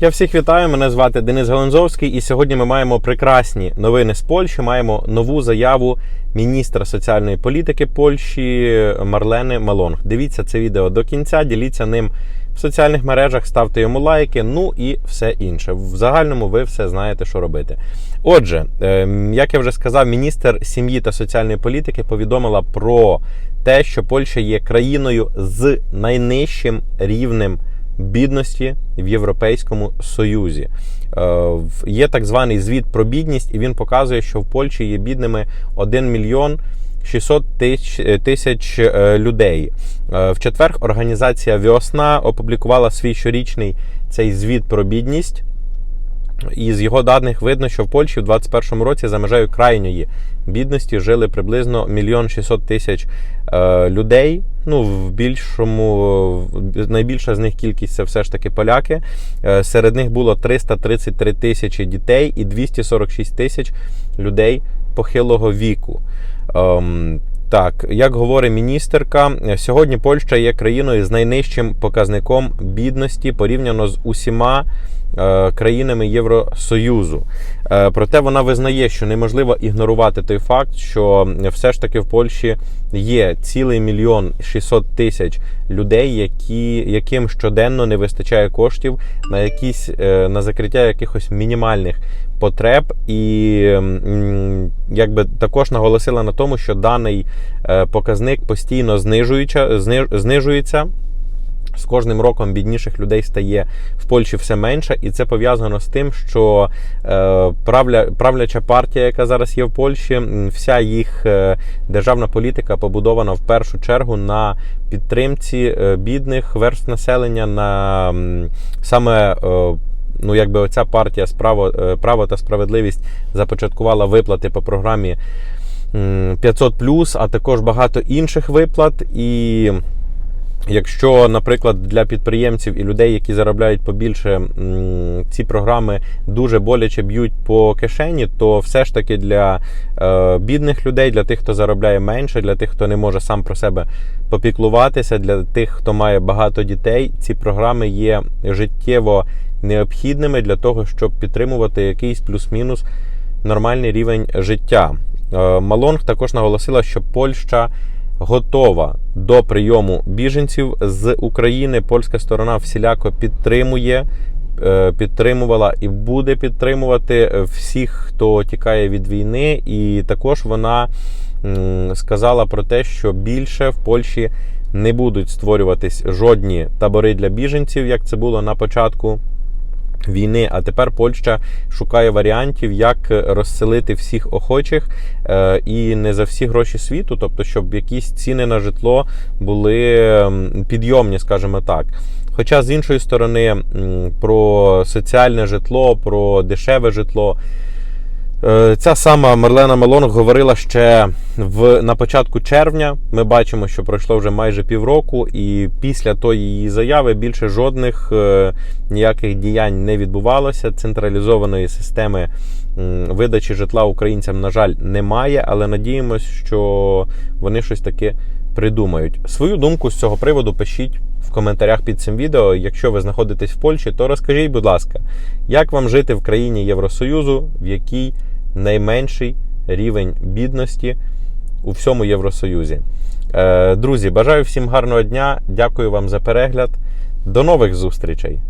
Я всіх вітаю. Мене звати Денис Галанзовський, і сьогодні ми маємо прекрасні новини з Польщі. Маємо нову заяву міністра соціальної політики Польщі Марлени Малонг. Дивіться це відео до кінця, діліться ним в соціальних мережах, ставте йому лайки, ну і все інше. В загальному ви все знаєте, що робити. Отже, ем, як я вже сказав, міністр сім'ї та соціальної політики повідомила про те, що Польща є країною з найнижчим рівнем бідності в Європейському Союзі. Е, Є так званий звіт про бідність, і він показує, що в Польщі є бідними 1 мільйон 600 тисяч, тисяч е, людей. Е, В четвер організація Віосна опублікувала свій щорічний цей звіт про бідність. І з його даних видно, що в Польщі в 2021 році за межею крайньої бідності жили приблизно мільйон 600 тисяч е, людей. Ну, в більшому, найбільша з них кількість це все ж таки поляки. Е, серед них було 333 тисячі дітей і 246 тисяч людей похилого віку. Ем, так, як говорить міністерка, сьогодні Польща є країною з найнижчим показником бідності порівняно з усіма країнами Євросоюзу. Е, проте вона визнає, що неможливо ігнорувати той факт, що все ж таки в Польщі є цілий мільйон 600 тисяч людей, які, яким щоденно не вистачає коштів на якісь е, на закриття якихось мінімальних потреб, і якби також наголосила на тому, що даний е, показник постійно знижується. З кожним роком бідніших людей стає в Польщі все менше, і це пов'язано з тим, що е, правля, правляча партія, яка зараз є в Польщі, вся їх е, державна політика побудована в першу чергу на підтримці е, бідних верств населення, на саме. Ну, якби оця партія справо, право та справедливість започаткувала виплати по програмі м, 500+, а також багато інших виплат. І Якщо, наприклад, для підприємців і людей, які заробляють побільше, ці програми дуже боляче б'ють по кишені, то все ж таки для е, бідних людей, для тих, хто заробляє менше, для тих, хто не може сам про себе попіклуватися, для тих, хто має багато дітей, ці програми є життєво необхідними для того, щоб підтримувати якийсь плюс-мінус нормальний рівень життя. Е, Малонг також наголосила, що Польща готова до прийому біженців з України. Польська сторона всіляко підтримує, е, підтримувала і буде підтримувати всіх, хто тікає від війни. І також вона сказала про те, що більше в Польщі не будуть створюватись жодні табори для біженців, як це було на початку війни. А тепер Польща шукає варіантів, як розселити всіх охочих е, і не за всі гроші світу, тобто, щоб якісь ціни на житло були підйомні, скажімо так. Хоча з іншої сторони, про соціальне житло, про дешеве житло. Е, Ця сама Марлена Мелонг говорила ще в, на початку червня. Ми бачимо, що пройшло вже майже півроку, і після тої її заяви більше жодних е, ніяких діянь не відбувалося. Централізованої системи видачі житла українцям, на жаль, немає, але надіємось, що вони щось таке придумають. Свою думку з цього приводу пишіть в коментарях під цим відео. Якщо ви знаходитесь в Польщі, то розкажіть, будь ласка, як вам жити в країні Євросоюзу, в якій найменший рівень бідності у всьому Євросоюзі. Е, Друзі, бажаю всім гарного дня. Дякую вам за перегляд. До нових зустрічей!